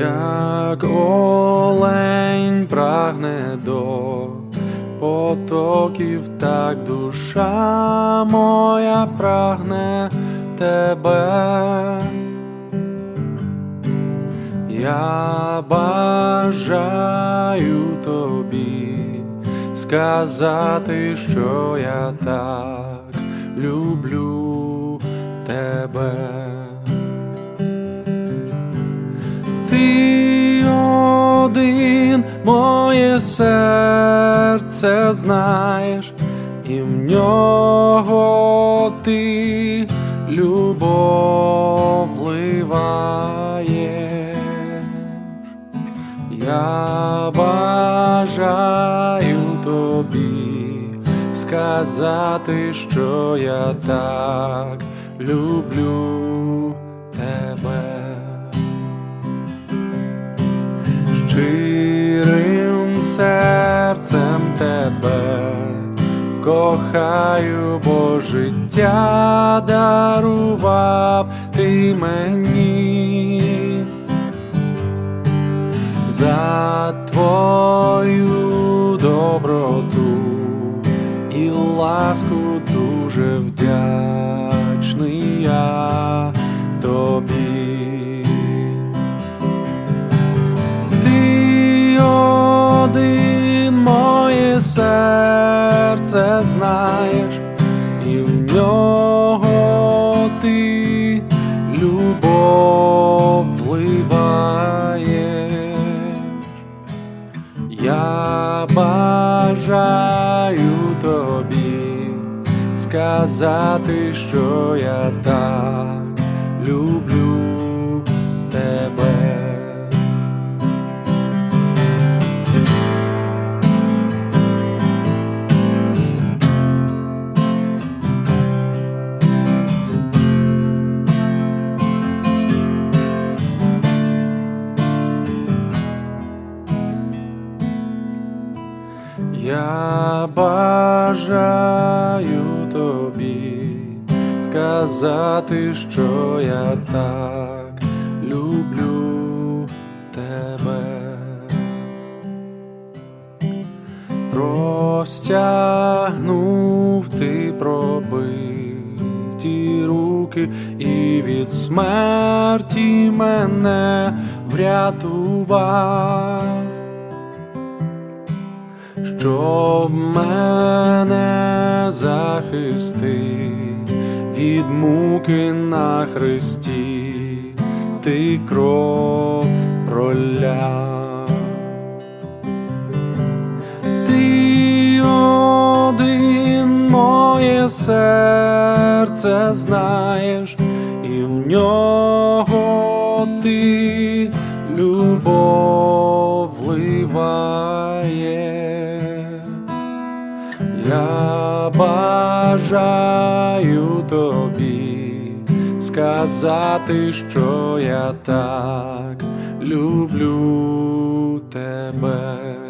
як олень прагне до потоків, так душа моя прагне тебе. Я бажаю тобі сказати, що я так люблю тебе. Один моє серце знаєш, і в нього ти любов вливаєш. Я бажаю тобі сказати, що я так люблю тебе. Щирим серцем тебе. Кохаю, бо життя дарував ти мені. За твою доброту і ласку дуже вдячний ти любов вливаєш. Я бажаю тобі сказати, що я так Я бажаю тобі сказати, що я так люблю тебе. Простягнув ти пробиті руки і від смерті мене врятував щоб мене захистить від муки на хресті, ти кров проляв. Ти один моє серце знаєш, і в нього ти любов вливаєш. Я бажаю тобі сказати, що я так люблю тебе.